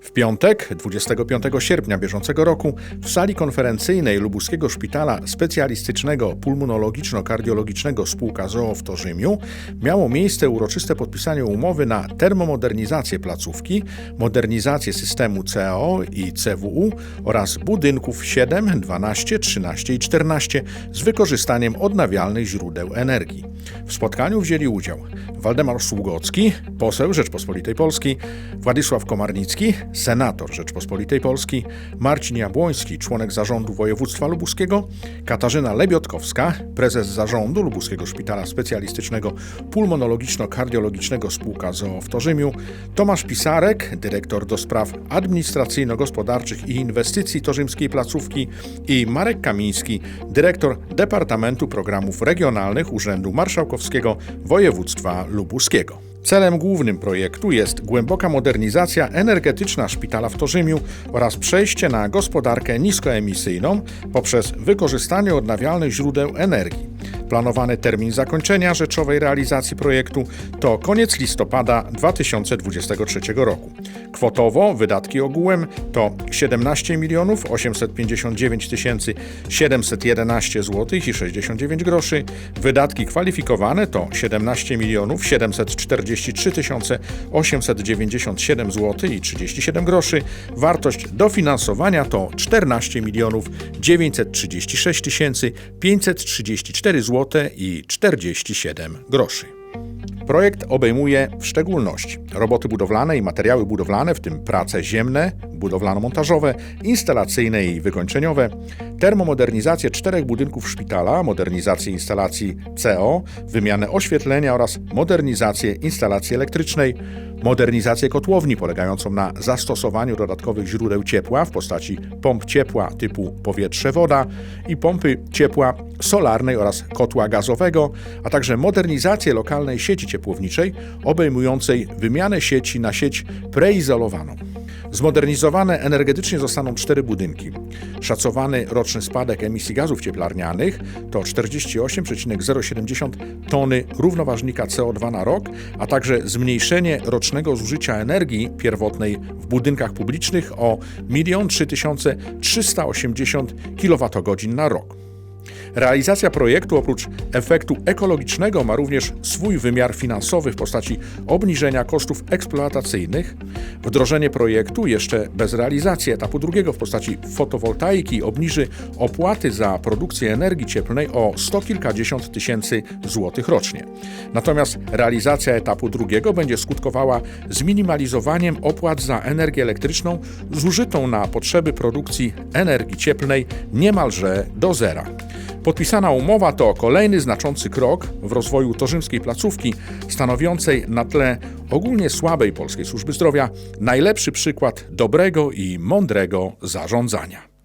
W piątek, 25 sierpnia bieżącego roku, w sali konferencyjnej Lubuskiego Szpitala Specjalistycznego Pulmonologiczno-Kardiologicznego Spółka ZOO w Torzymiu miało miejsce uroczyste podpisanie umowy na termomodernizację placówki, modernizację systemu CAO i CWU oraz budynków 7, 12, 13 i 14 z wykorzystaniem odnawialnych źródeł energii. W spotkaniu wzięli udział Waldemar Sługocki, poseł Rzeczpospolitej Polskiej, Władysław Komarnicki, senator Rzeczpospolitej Polskiej, Marcin Jabłoński, członek zarządu województwa lubuskiego, Katarzyna Lebiotkowska, prezes zarządu Lubuskiego Szpitala Specjalistycznego Pulmonologiczno-Kardiologicznego Spółka ZOO w Torzymiu, Tomasz Pisarek, dyrektor do spraw administracyjno-gospodarczych i inwestycji Torzymskiej Placówki i Marek Kamiński, dyrektor Departamentu Programów Regionalnych Urzędu Marszałkowskiego Województwa Lubuskiego. Celem głównym projektu jest głęboka modernizacja energetyczna szpitala w Torzymiu oraz przejście na gospodarkę niskoemisyjną poprzez wykorzystanie odnawialnych źródeł energii. Planowany termin zakończenia rzeczowej realizacji projektu to koniec listopada 2023 roku. Kwotowo wydatki ogółem to 17 milionów 859 711 zł i 69 groszy. Wydatki kwalifikowane to 17 milionów 743 897 zł i 37 groszy. Wartość dofinansowania to 14 milionów 936 534 zł i 47 groszy. Projekt obejmuje w szczególności roboty budowlane i materiały budowlane, w tym prace ziemne, budowlano-montażowe, instalacyjne i wykończeniowe, termomodernizację czterech budynków szpitala, modernizację instalacji CO, wymianę oświetlenia oraz modernizację instalacji elektrycznej, modernizację kotłowni polegającą na zastosowaniu dodatkowych źródeł ciepła w postaci pomp ciepła typu powietrze-woda i pompy ciepła solarnej oraz kotła gazowego, a także modernizację lokalnej sieci ciepłowniczej obejmującej wymianę sieci na sieć preizolowaną. Zmodernizowane energetycznie zostaną cztery budynki. Szacowany roczny spadek emisji gazów cieplarnianych to 48,070 tony równoważnika CO2 na rok, a także zmniejszenie rocznego zużycia energii pierwotnej w budynkach publicznych o 1 3380 kWh na rok. Realizacja projektu oprócz efektu ekologicznego ma również swój wymiar finansowy w postaci obniżenia kosztów eksploatacyjnych. Wdrożenie projektu jeszcze bez realizacji etapu drugiego w postaci fotowoltaiki obniży opłaty za produkcję energii cieplnej o sto kilkadziesiąt tysięcy złotych rocznie. Natomiast realizacja etapu drugiego będzie skutkowała zminimalizowaniem opłat za energię elektryczną zużytą na potrzeby produkcji energii cieplnej niemalże do zera. Podpisana umowa to kolejny znaczący krok w rozwoju torzymskiej placówki, stanowiącej na tle ogólnie słabej polskiej służby zdrowia najlepszy przykład dobrego i mądrego zarządzania.